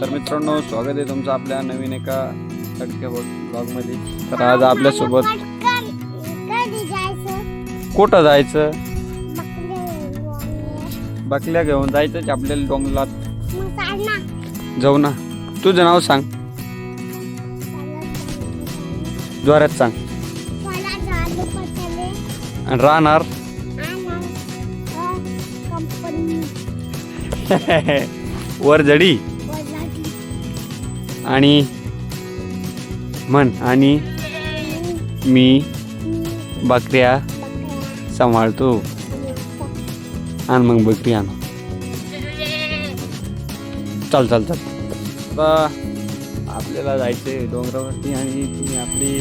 तर मित्रांनो स्वागत आहे तुमचं आपल्या नवीन एका तडक्या ब्लॉगमध्ये तर आज आपल्यासोबत कुठं जायचं? बकल्या घेऊन जायचं आपल्याला ना जाऊ ना. तुझं नाव सांग. जोरात सांग. राहणार? वर जडी. आणि म्हण आणि मी बकऱ्या सांभाळतो. आण मग बकरी आण. चल चल चल. आता आपल्याला जायचं आहे डोंगरावरती आणि तुम्ही आपली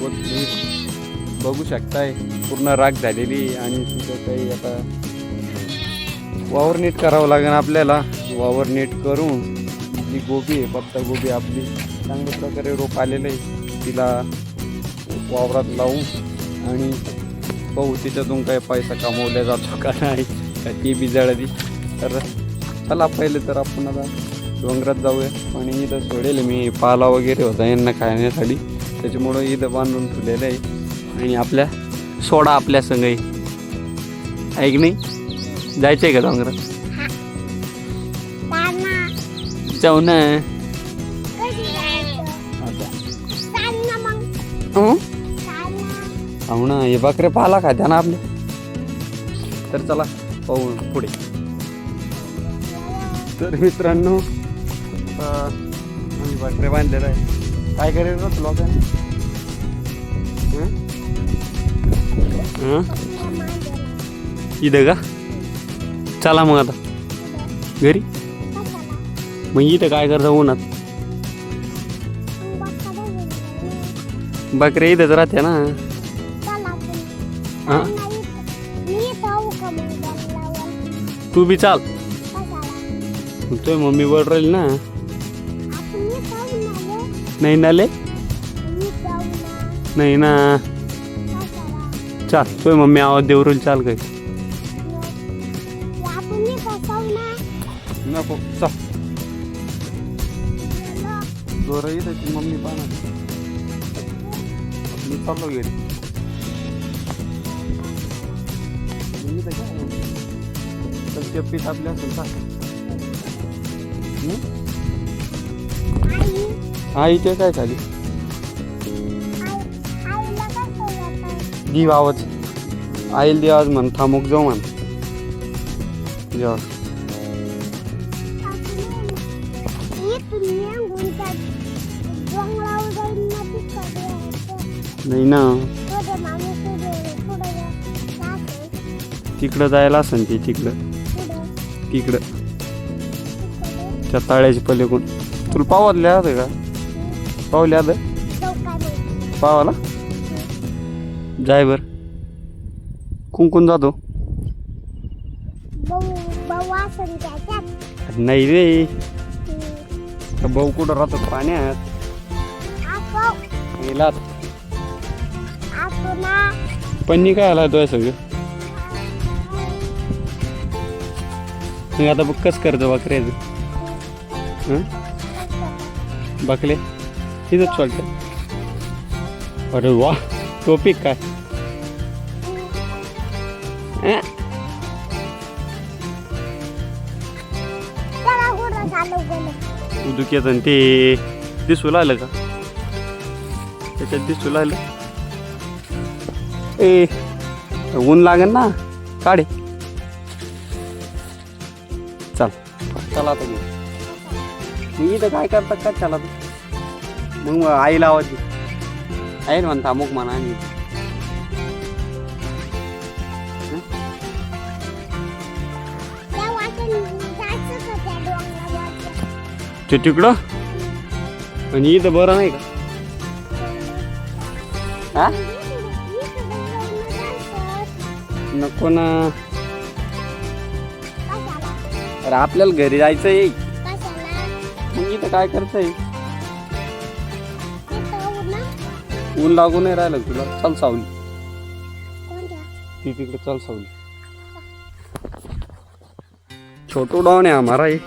कोथमीर बघू शकताय. पूर्ण राग झालेली आणि तिथं काही आता वावर नीट करावं लागेल आपल्याला. वावर नीट करून आपली गोबी आहे पत्ता गोबी आपली चांगल्या प्रकारे रोप आलेलं आहे. तिला वावरात लावून आणि पाहू तिच्यातून काही पैसा कमवला जातो का नाही का ती बी जळली तर चला पहिले तर आपण आता डोंगरात जाऊया. आणि इथं सोडेल मी पाला वगैरे होता यांना खाण्यासाठी. त्याच्यामुळं इथं बांधून ठेवलेलं आहे. आणि आपल्या सोडा आपल्या संगही ऐक नाही? जायचं आहे का डोंगरात? जाऊ ना ना हो ना हे बकरे पाला खात्या ना आपले. तर चला पाहू पुढे. तर मित्रांनो आम्ही बकरे बांधलेलं आहे काय करेल ना लोकांनी? हं? इथं का? चला मग आता. घरी? मग इथं काय करता उन्हात. बकरे इथंच राहते ना. हा? तू बी चाल? तुझी मम्मी बोल राहील ना. नाही नाले. नाही ना? चाल तुझी मम्मी आवाज देऊ राहील चाल ना. नको चला. दोर त्याची मम्मी पाहणार मी चाललो घरी मम्मी इथं काय आहे? चल चप्पीत असेल का आई, ते काय खाली आई, आवाज आईल दे म्हण थांबूक जाऊ म्हण जेव्हा नाही ना. तिकडं जायला असेल ते तिकडं तिकडं. त्या ताळ्याची पलीकडून तुला पावाले आलं का पावले आलं? पावाला जाय बर कुंकून जातो नाही रे. तर भाऊ कुठं राहतो पाण्यात आपण गेला आपण ना पन्नी काय आला तो सगळं आता बघ कस करतो बकऱ्याचं? बकले तिथंच चालतं अरे वा टोपिक काय? दुखी उदुक्यात आणि ते दिसू लागलं का? त्याच्यात दिसू लागलं. ए ऊन लागेल ना? काढे. चल. चला आता मी इथं काय करतात का चला मग मग आईला आवाज आहे म्हणता अमुक म्हणा आणि ते तिकडं? आणि इथं बरं नाही का? हा? नको ना. अरे आपल्याला घरी जायचंय. मग इथं काय करतंय? ऊन लागू नाही राहिलं तुला. चल सावली. ती तिकडे चल सावली. छोटू डॉन आहे हमारा ये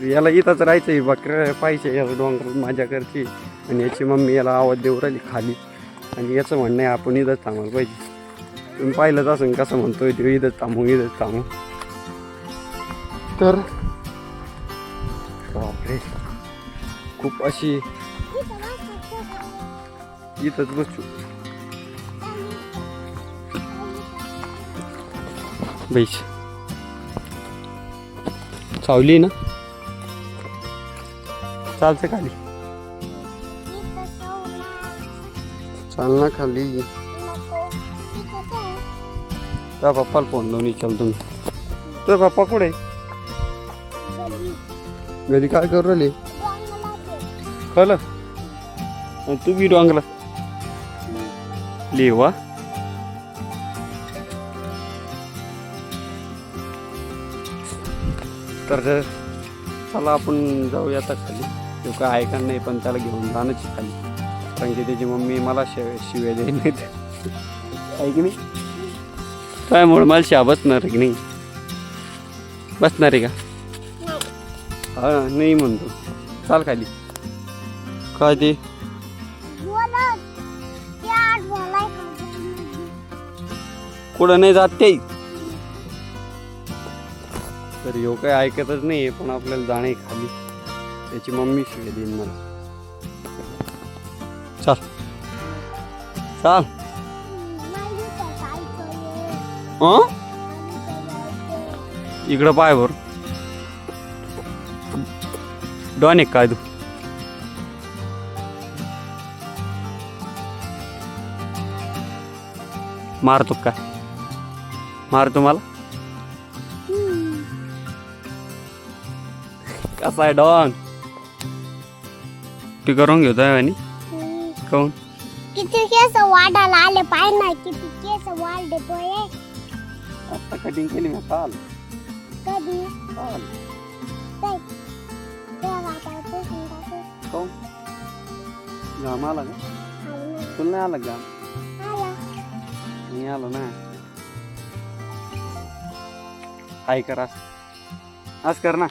बकरी याला इथंच राहायचं बकऱ्या पाहिजे याला डोंगरात माझ्या घरची. आणि याची मम्मी याला आवाज देऊ राहिली खाली. आणि याचं म्हणणं आहे आपण इथंच थांबायला पाहिजे. तुम्ही पाहिलंच असं कसं म्हणतोय ते इथंच थांबू इथंच थांबू. तर बापरे. खूप अशी इथंच बसू. बैस सावली ना? चालते खाली. चाल ना खाली. त्या पप्पाला फोन लावून विचारलं तुम्ही. तर पप्पा कुठे घरी काय करू राहिले. कळलं? आणि तू बी डोंगला लिवा तर चला आपण जाऊया आता खाली. तो काय ऐकणार नाही पण त्याला घेऊन जाणंच खाली कारण की त्याची मम्मी मला शिव शिव्या देईल नाही की नाही? काय म्हणून मला शिया बसणार की नाही? बसणार आहे का. हा नाही म्हणतो. चाल खाली. काय ते? कुठं नाही जात ते? तर ह्यो काय ऐकतच नाही पण आपल्याला जाणे खाली. त्याची मम्मी शिवाय देईन मला चाल चाल. हं? इकडं पाय भर डॉन एक काय तू मारतो काय मारतो मला हम्म. कसा आहे डॉन ती करून घेतोय आणि हम्म. काऊन किती केस वाढायला आले पाय ना किती केस वाढले पोये. आता कटिंग केली मी काल कधी? काल काय त्या वाटापासून टाकू. काऊन घाम आला का. तुला नाही आला का घाम? आला. ना. हाय कर आज कर ना.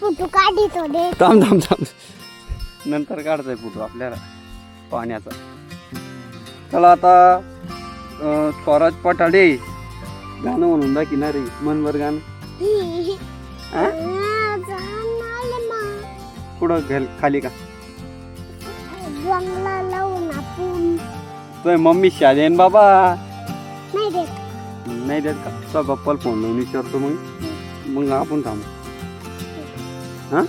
फोटो थोडे थांब थांब थांब. नंतर काढताय फोटो आपल्याला पाण्याचा. चला आता स्वराज पटाडे गाणं म्हणून दाखिना रे मनभर गाणं. पुढं घाल खाली का? तुझ्या मम्मी शादेन बाबा. नाही देत. का? तुझ्या पप्पाला फोन लावून विचारतो मग. मग आपण थांबू. हा?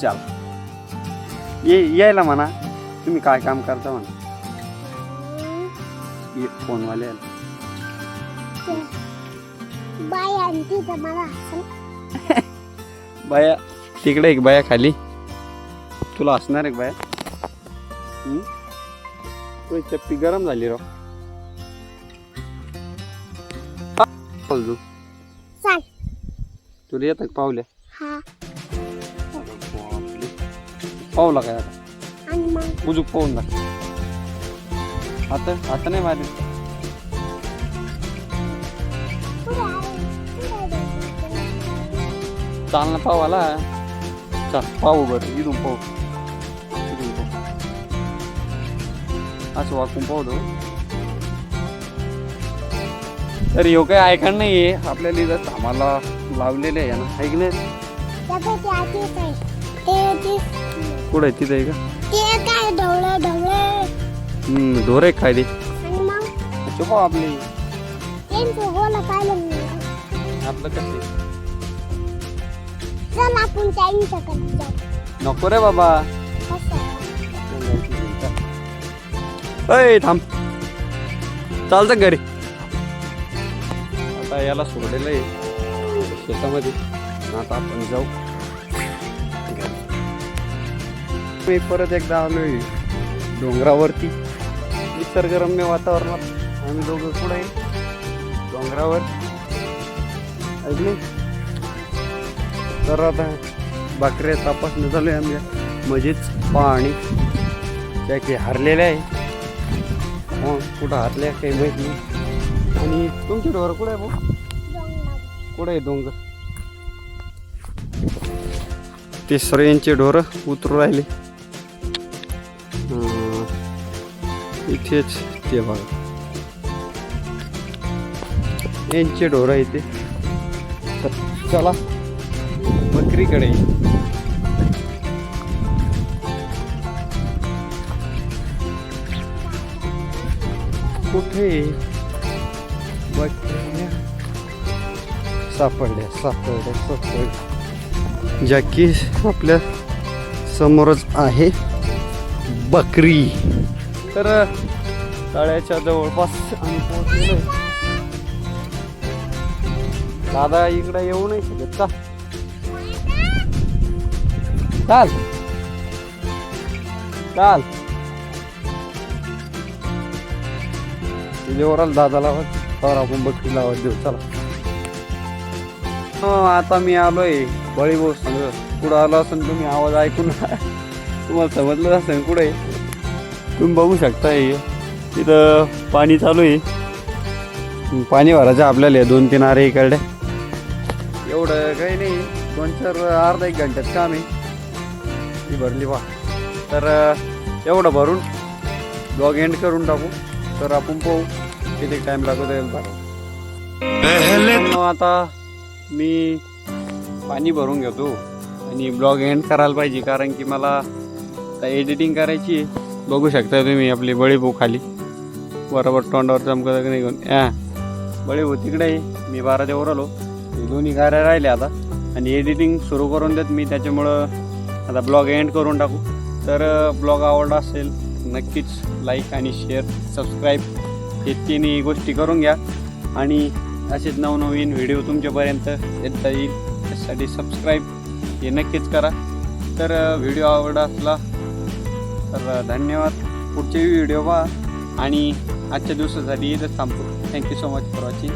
चाल. ये यायला म्हणा. तुम्ही काय काम करता म्हणा. ये फोनवाले. बाय मला. तिकडे एक बाया खाली. तुला असणार एक बाया? तुझी चप्पी गरम झाली राव. बोल तू. चाल. तुला येतं का पावल्या हा. पावला काय आता. आणि मग? उजूक पाहून दाख आता आता नाही मारली पुढे आहे. पुढे आहे. चाल ना पाव आला. चाल पाहू बरं इथून पाहू. इथून पाहू. असं वाकून पाहू दो तर ह्यो काही ऐकण नाहीये. आपल्याला इथं कामाला लावलेले आहे ना ऐक नाही? आहे. ते ते- कुठं आहे? तिथं का? ढोर आहे काय ते आपली आपलं कसं नको रे बाबा. अय थांब. चालतं घरी? आता याला सोडलेलं आहे. शेतामध्ये आता आपण जाऊ. मी परत एकदा आलोय डोंगरावरती. निसर्गरम्य वातावरणात. आम्ही दोघं कुठे डोंगरावर. ऐकले तर आता भाकऱ्या तपासणं झालो आहे आमच्या मजेच पाणी. त्या काही हरलेल्या आहे. मग कुठं हरल्या काही माहीत नाही. आणि तुमची डोर कुठं आहे भाऊ? कुठे आहे डोंगर? ते यांचे ढोरं उतरू राहिले. इथेच ते बघा. यांचे ढोरं आहे ते चला बकरीकडे. कुठे बकऱ्या सापडल्या सापडल्या सापडल्या ज्या की आपल्या समोरच आहे बकरी. तर तळ्याच्या जवळपास आम्ही दादा इकडे येऊ नाही शकत का? चाल. चाल. तुझ्यावराल दादा लावत तर आपण बकरी लावत देऊ. चला. आता मी आलोय. बळी भाऊ सांग पुढं आलो असेल तुम्ही? आवाज ऐकून तुम्हाला समजलं असेल कुठे? तुम्ही बघू शकताय. तिथं पाणी चालू आहे. पाणी भरायचं आपल्याला दोन तीन आरे इकडे. एवढं काही नाही. दोन चार अर्धा एक घंट्यात काम आहे. ती भरली वा तर एवढं भरून ब्लॉग एंड करून टाकू. तर आपण पाहू किती टाइम लागत आता मी पाणी भरून घेतो आणि ब्लॉग एंड करायला पाहिजे कारण की मला एडिटिंग करायची आहे. बघू शकता तुम्ही आपली बळीभू खाली. बरोबर तोंडावर चमकत नाही? घेऊन या बळीभाऊ तिकडे आहे. मी बारा देवर आलो दोन्ही गाड्या राहिल्या आता. आणि एडिटिंग सुरू करून देत मी त्याच्यामुळं आता ब्लॉग एंड करून टाकू. तर ब्लॉग आवडला असेल नक्कीच लाईक आणि शेअर सबस्क्राईब हे तिन्ही गोष्टी करून घ्या. आणि असेच नवनवीन व्हिडिओ तुमच्यापर्यंत येता येईल. त्यासाठी सबस्क्राईब हे नक्कीच करा. तर व्हिडिओ आवडला असला तर धन्यवाद. पुढचे व्हिडिओ पहा आणि आजच्या दिवसासाठी इथं थांबतो. Thank you so much for watching